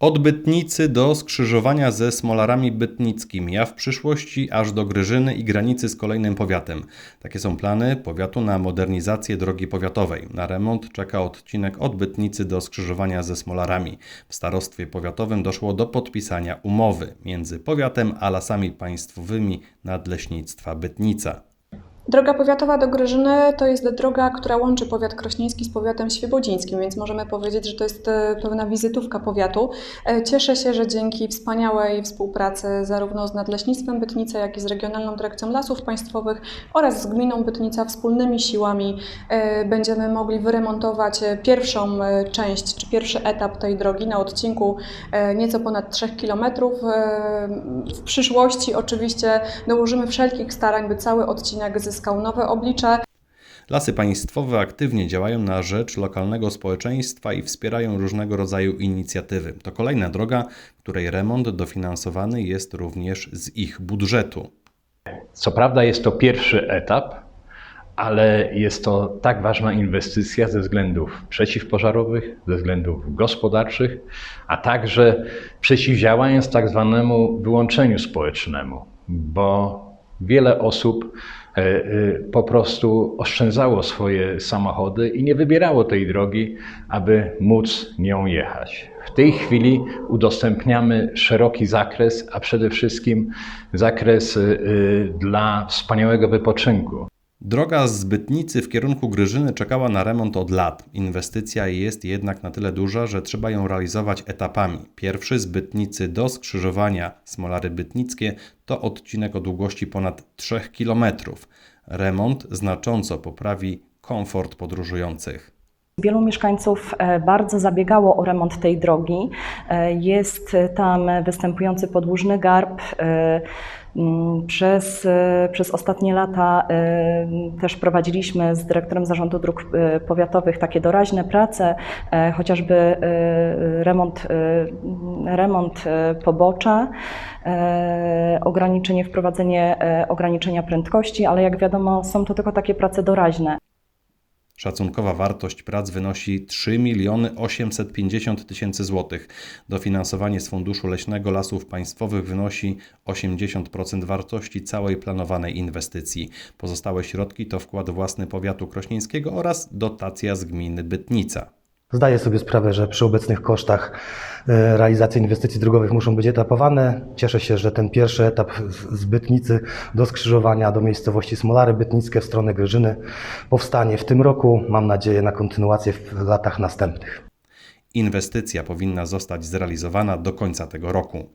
Od Bytnicy do skrzyżowania ze Smolarami Bytnickimi, a w przyszłości aż do Gryżyny i granicy z kolejnym powiatem. Takie są plany powiatu na modernizację drogi powiatowej. Na remont czeka odcinek od Bytnicy do skrzyżowania ze Smolarami. W starostwie powiatowym doszło do podpisania umowy między powiatem a lasami państwowymi Nadleśnictwa Bytnica. Droga powiatowa do Gryżyny to jest droga, która łączy powiat krośnieński z powiatem świebodzińskim, więc możemy powiedzieć, że to jest e, pewna wizytówka powiatu. E, Cieszę się, że dzięki wspaniałej współpracy zarówno z Nadleśnictwem Bytnica, jak i z Regionalną Dyrekcją Lasów Państwowych oraz z Gminą Bytnica wspólnymi siłami e, będziemy mogli wyremontować pierwszą część, czy pierwszy etap tej drogi na odcinku nieco ponad 3 km. W przyszłości oczywiście dołożymy wszelkich starań, by cały odcinek zyskał nowe oblicze. Lasy państwowe aktywnie działają na rzecz lokalnego społeczeństwa i wspierają różnego rodzaju inicjatywy. To kolejna droga, której remont dofinansowany jest również z ich budżetu. Co prawda jest to pierwszy etap, ale jest to tak ważna inwestycja ze względów przeciwpożarowych, ze względów gospodarczych, a także przeciwdziałając tak zwanemu wyłączeniu społecznemu, bo wiele osób e, e, po prostu oszczędzało swoje samochody i nie wybierało tej drogi, aby móc nią jechać. W tej chwili udostępniamy szeroki zakres, a przede wszystkim zakres e, dla wspaniałego wypoczynku. Droga z Bytnicy w kierunku Gryżyny czekała na remont od lat. Inwestycja jest jednak na tyle duża, że trzeba ją realizować etapami. Pierwszy z Bytnicy do skrzyżowania Smolary Bytnickie to odcinek o długości ponad 3 km. Remont znacząco poprawi komfort podróżujących. Wielu mieszkańców e, bardzo zabiegało o remont tej drogi. E, Jest tam występujący podłużny garb. Mm, Przez, e, przez ostatnie lata e, też prowadziliśmy z dyrektorem Zarządu Dróg e, Powiatowych takie doraźne prace, chociażby remont, remont pobocza, ograniczenie, wprowadzenie ograniczenia prędkości, ale jak wiadomo są to tylko takie prace doraźne. Szacunkowa wartość prac wynosi 3 miliony 850 tysięcy złotych. Dofinansowanie z Funduszu Leśnego Lasów Państwowych wynosi 80% wartości całej planowanej inwestycji. Pozostałe środki to wkład własny powiatu krośnieńskiego oraz dotacja z gminy Bytnica. Zdaję sobie sprawę, że przy obecnych kosztach e, realizacja inwestycji drogowych muszą być etapowane. Cieszę się, że ten pierwszy etap z Bytnicy do skrzyżowania do miejscowości Smolary Bytnickie w stronę Gryżyny powstanie w tym roku. Mam nadzieję na kontynuację w latach następnych. Inwestycja powinna zostać zrealizowana do końca tego roku.